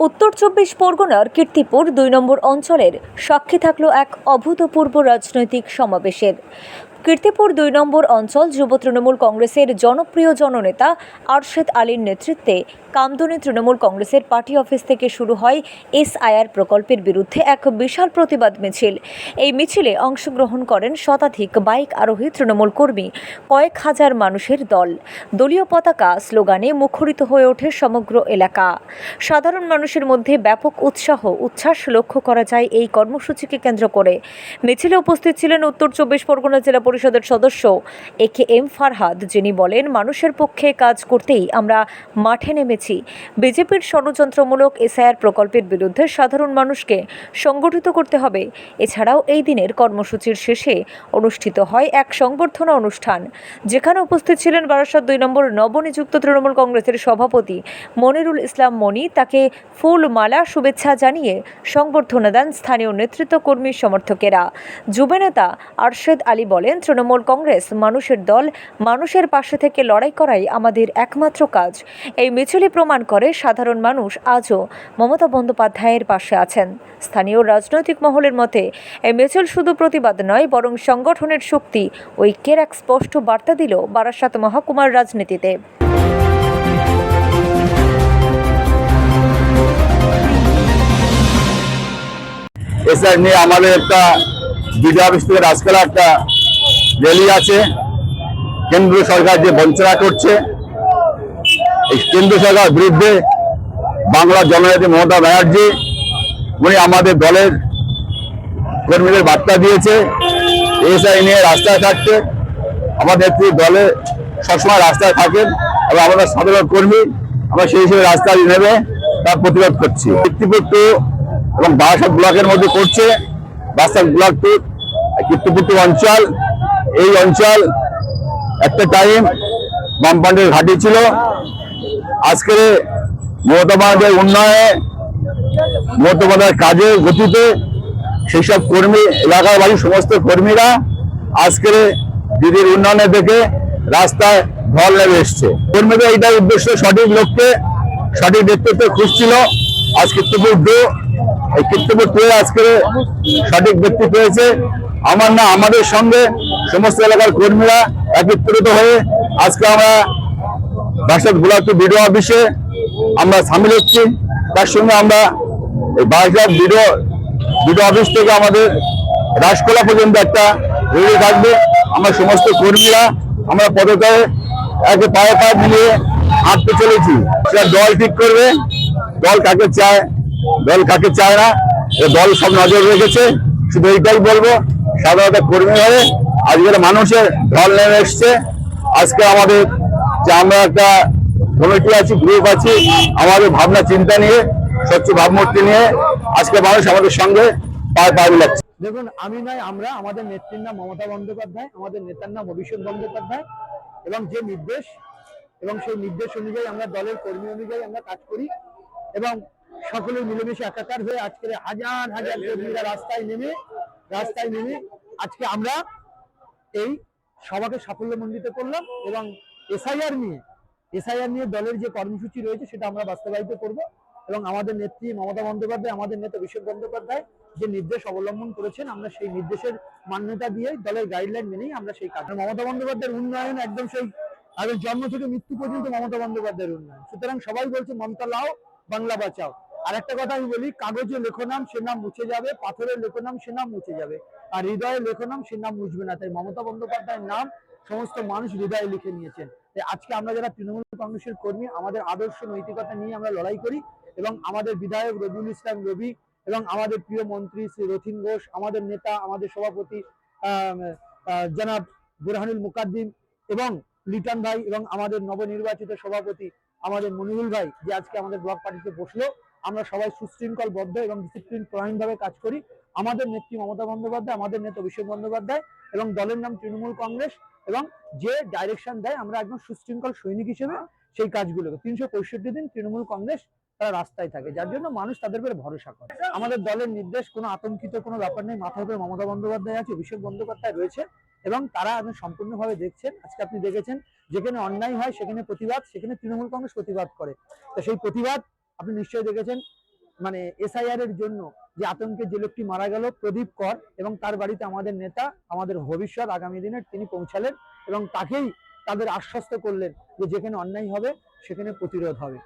উত্তর চব্বিশ পরগনার কীর্তিপুর দুই নম্বর অঞ্চলের সাক্ষী থাকল এক অভূতপূর্ব রাজনৈতিক সমাবেশের। কীর্তিপুর দুই নম্বর অঞ্চল যুব তৃণমূল কংগ্রেসের জনপ্রিয় জননেতা আরশেদ আলীর নেতৃত্বে কামদুনি তৃণমূল কংগ্রেসের পার্টি অফিস থেকে শুরু হয় এসআইআর প্রকল্পের বিরুদ্ধে এক বিশাল প্রতিবাদ মিছিল। এই মিছিলে অংশগ্রহণ করেন শতাধিক বাইক আরোহী তৃণমূল কর্মী, কয়েক হাজার মানুষের দল। দলীয় পতাকা স্লোগানে মুখরিত হয়ে ওঠে সমগ্র এলাকা। সাধারণ মানুষের মধ্যে ব্যাপক উৎসাহ, উচ্ছ্বাস লক্ষ্য করা যায় এই কর্মসূচিকে কেন্দ্র করে। মিছিলে উপস্থিত ছিলেন উত্তর চব্বিশ পরগনা জেলা পরিষদের সদস্য এ কে এম ফারহাদ, যিনি বলেন, মানুষের পক্ষে কাজ করতেই আমরা মাঠে নেমেছি। বিজেপির ষড়যন্ত্রমূলক এসআইআর প্রকল্পের বিরুদ্ধে সাধারণ মানুষকে সংগঠিত করতে হবে। এছাড়াও এই দিনের কর্মসূচির শেষে অনুষ্ঠিত হয় এক সংবর্ধনা অনুষ্ঠান। যেখানে উপস্থিত ছিলেন বারাসাত দুই নম্বর নবনিযুক্ত তৃণমূল কংগ্রেসের সভাপতি মনিরুল ইসলাম মনি। তাকে ফুল মালা শুভেচ্ছা জানিয়ে সংবর্ধনা দেন স্থানীয় নেতৃত্ব কর্মী সমর্থকেরা। যুবনেতা আরশেদ আলী বলেন, তৃণমূল কংগ্রেস মানুষের দল, মানুষের পাশে থেকে লড়াই করাই আমাদের একমাত্র কাজ। এই মিছিলে প্রমাণ করে সাধারণ মানুষ আজও মমতা বন্দ্যোপাধ্যায়ের পাশে আছেন। স্থানীয় রাজনৈতিক মহলের মতে, এই মিছিল শুধু প্রতিবাদ নয়, বরং সংগঠনের শক্তি ঐক্যের এক স্পষ্ট বার্তা দিল বারাসাত মহকুমার রাজনীতিতে। এসআর নিয়ে আমাদের একটা বিজয় অফিস থেকে রাজকালা একটা র্যালি আছে। কেন্দ্র সরকার যে বঞ্চনা করছে, এই কেন্দ্র সরকার বিরুদ্ধে বাংলার জননেত্রী মমতা ব্যানার্জি, উনি আমাদের দলের কর্মীদের বার্তা দিয়েছে, এসআই নিয়ে রাস্তায় থাকতে। আমাদের নেত্রী দলে সবসময় রাস্তায় থাকেন এবং আমাদের সাধারণ কর্মী, আমরা সেই হিসেবে রাস্তায় নেমে তার প্রতিবাদ করছি। টু এবং বারাসাত ব্লকের মধ্যে করছে। বারাসাত ব্লক টু কীর্তিপুর অঞ্চল। এই অঞ্চল একটা টাইম বামপান্ডের ঘাঁটি ছিল। আজকে মমতা উন্নয়নে, মমতা কাজে, গতিতে সেই সব কর্মী এলাকার বাড়ির সমস্ত কর্মীরা আজকের দিদির উন্নয়নে দেখে রাস্তায় ঢল নেমে এসছে। কর্মীদের এইটাই উদ্দেশ্য, সঠিক লোককে সঠিক নেতৃত্ব খুঁজছিল। আজ কীর্তিপুর ডু এই কীর্তিপুর টু আজকে সঠিক ব্যক্তি পেয়েছে। আমার না, আমাদের সঙ্গে সমস্ত এলাকার কর্মীরা একত্রিত হয়ে আজকে আমরা বাসাত ব্লক বিডিও অফিসে আমরা সামিল হচ্ছি। তার সঙ্গে আমরা বাসাত বিডিও বিডিও অফিস থেকে আমাদের রাজকোলা পর্যন্ত একটা রেলি থাকবে। আমরা সমস্ত কর্মীরা, আমরা পদকায় একে পায়ে পায়ে মিলিয়ে হাঁটতে চলেছি। সেটা দল ঠিক করবে। দল কাকে চায় দল কাকে চায় না দল সব নজর রেখেছে। শুধু এইটাই বলব, সাধারণত কর্মী হয়ে আজকের মানুষের ঢল নেমে এসছে। আজকে আমাদের যে আমরা একটা কমিটি আছি গ্রুপ আছি, আমাদের ভাবনা চিন্তা নিয়ে, স্বচ্ছ ভাবমূর্তি নিয়ে আজকে মানুষ আমাদের সঙ্গে পায়ে পায়ে মিলাচ্ছে। দেখুন, আমি নয়, আমরা আমাদের নেত্রীর নাম মমতা বন্দ্যোপাধ্যায়, আমাদের নেতার নাম অভিষেক বন্দ্যোপাধ্যায় এবং যে নির্দেশ এবং সেই নির্দেশ অনুযায়ী আমরা দলের কর্মী অনুযায়ী আমরা কাজ করি এবং সকলে মিলেমিশে একাকার হয়ে আজকে হাজার হাজার কর্মীরা রাস্তায় নেমে রাস্তায় নেমে আজকে আমরা এই সভাকে সাফল্যমণ্ডিত করলাম এবং এসআইআর নিয়ে এসআইআর নিয়ে দলের যে কর্মসূচি রয়েছে সেটা আমরা বাস্তবায়িত করব এবং আমাদের নেত্রী মমতা বন্দ্যোপাধ্যায়, আমাদের নেতা অভিষেক বন্দ্যোপাধ্যায় যে নির্দেশ অবলম্বন করেছেন, আমরা সেই নির্দেশের মান্যতা দিয়ে দলের গাইডলাইন মেনেই আমরা সেই কাজ মমতা বন্দ্যোপাধ্যায়ের উন্নয়ন একদম সেই তাদের জন্ম থেকে মৃত্যু পর্যন্ত মমতা বন্দ্যোপাধ্যায়ের উন্নয়ন। সুতরাং সবাই বলছে মমতা লাও, বাংলা বাঁচাও। আর একটা কথা আমি বলি, কাগজে লেখো নাম সে নাম মুছে যাবে, পাথরের লেখো নাম সে নাম মুছে যাবে। আর হৃদয়ে লেখো নাম সে নাম মুছবে না। তাই মমতা বন্দ্যোপাধ্যায়ের নাম সমস্ত মানুষ হৃদয়ে লিখে নিয়েছেন। তাই আজকে আমরা যারা তৃণমূল কংগ্রেসের কর্মী, আমাদের আদর্শ নৈতিকতা নিয়ে আমরা লড়াই করি এবং আমাদের বিধায়ক রবিউল ইসলাম রবি এবং আমাদের প্রিয় মন্ত্রী শ্রী রথিন ঘোষ, আমাদের নেতা, আমাদের সভাপতি জনাব বুরহানুল মুকাদ্দিম এবং লিটন ভাই এবং আমাদের নবনির্বাচিত সভাপতি আমাদের মনিরুল ভাই, যে আজকে আমাদের ব্লক পার্টিতে বসল। আমরা সবাই সুশৃঙ্খলবদ্ধ এবং ডিসিপ্লিন ভাবে কাজ করি। আমাদের নেত্রী মমতা বন্দ্যোপাধ্যায়, আমাদের নেতা অভিষেক বন্দ্যোপাধ্যায় এবং দলের নাম তৃণমূল কংগ্রেস এবং যে ডাইরেকশন দেয় আমরা একদম সুশৃঙ্খল সৈনিক হিসেবে সেই কাজগুলোকে। তিনশো পঁয়ষট্টি দিন তৃণমূল কংগ্রেস তারা রাস্তায় থাকে, যার জন্য মানুষ তাদের উপরে ভরসা করে। আমাদের দলের নির্দেশ, কোনো আতঙ্কিত কোনো ব্যাপার নেই। মাথার উপরে মমতা বন্দ্যোপাধ্যায় আছে, অভিষেক বন্দ্যোপাধ্যায় রয়েছে এবং তারা এখন সম্পূর্ণভাবে দেখছেন। আজকে আপনি দেখেছেন, যেখানে অন্যায় হয় সেখানে প্রতিবাদ, সেখানে তৃণমূল কংগ্রেস প্রতিবাদ করে। তো সেই প্রতিবাদ আপনি নিশ্চয়ই দেখেছেন মানে এসআইআর এর জন্য যে আতঙ্কে যে লোকটি মারা গেল, প্রদীপ কর এবং তার বাড়িতে আমাদের নেতা, আমাদের ভবিষ্যৎ আগামী দিনের তিনি পৌঁছালেন এবং তাকেই তাদের আশ্বস্ত করলেন যে যেখানে অন্যায় হবে, সেখানে প্রতিরোধ হবে।